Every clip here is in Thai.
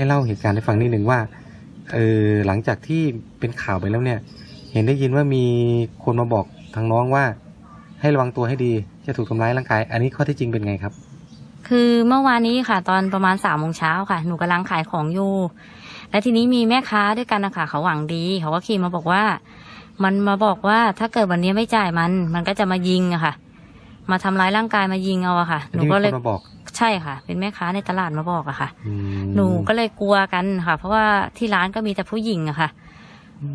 ให้เล่าเหตุการณ์ให้ฟังนิดหนึ่งว่าเออหลังจากที่เป็นข่าวไปแล้วเนี่ย เห็นได้ยินว่ามีคนมาบอกทางน้องว่า ให้ระวังตัวให้ดีจะถูกทำร้ายร่างกาย อันนี้ข้อที่จริงเป็นไงครับ คือเมื่อวานนี้ค่ะ ตอนประมาณสามโมงเช้าค่ะ หนูกำลังขายของอยู่ และทีนี้มีแม่ค้าด้วยกันนะคะเขาหวังดี เขาก็ขี่มาบอกว่า มันมาบอกว่าถ้าเกิดวันนี้ไม่จ่ายมัน มันก็จะมายิงอะค่ะ มาทำร้ายร่างกายมายิงเอาอะค่ะ หนูที่มีก็คเลยนมาบอกใช่ค่ะ เป็นแม่ค้าในตลาดมาบอกอะค่ะ อืมหนูก็เลยกลัวกันค่ะ เพราะว่าที่ร้านก็มีแต่ผู้หญิงอะค่ะ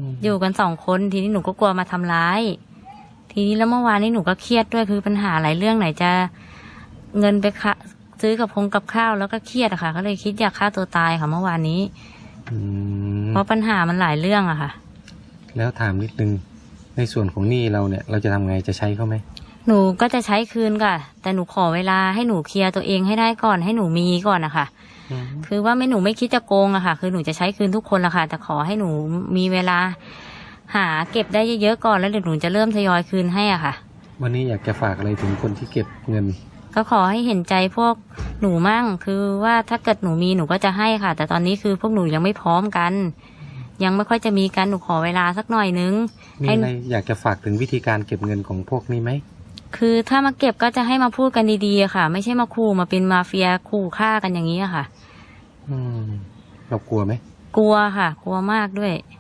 มอยู่กันสองคนทีนี้หนูก็กลัวมาทำร้าย ทีนี้แล้วเมื่อวานนี้หนูก็เครียดด้วยคือปัญหาหลายเรื่องไหนจะเงินไปค่ะซื้อกับพงกับข้าวแล้วก็เครียดอะค่ะ ก็เลยคิดอยากฆ่าตัวตายค่ะเมื่อวานนี้ อืมเพราะปัญหามันหลายเรื่องอะค่ะ แล้วถามนิดนึง ในส่วนของหนี้เราเนี่ย เราจะทำไงจะใช้เขาไหม หนูก็จะใช้คืนค่ะ แต่หนูขอเวลาให้หนูเคลียร์ตัวเองให้ได้ก่อนให้หนูมีก่อนนะคะอืมคือว่าไม่หนูไม่คิดจะโกงอะค่ะ คือหนูจะใช้คืนทุกคนละค่ะ แต่ขอให้หนูมีเวลา หาเก็บได้เยอะๆก่อนแล้วเดี๋ยวหนูจะเริ่มทยอยคืนให้อะค่ะ วันนี้อยากจะฝากอะไรถึงคนที่เก็บเงิน ก็ขอให้เห็นใจพวกหนูมั่ง คือว่าถ้าเกิดหนูมีหนูก็จะให้ค่ะ แต่ตอนนี้คือพวกหนูยังไม่พร้อมกัน ยังไม่ค่อยจะมีกันหนูขอเวลาสักหน่อยนึงมีให้อะไรอยากจะฝากถึงวิธีการเก็บเงินของพวกนี้ไหม คือถ้ามาเก็บก็จะให้มาพูดกันดีๆอะค่ะ ไม่ใช่มาขู่มาเป็นมาเฟียขู่ฆ่ากันอย่างนี้อะค่ะ อืม เรากลัวไหมกลัวค่ะ กลัวมากด้วยอ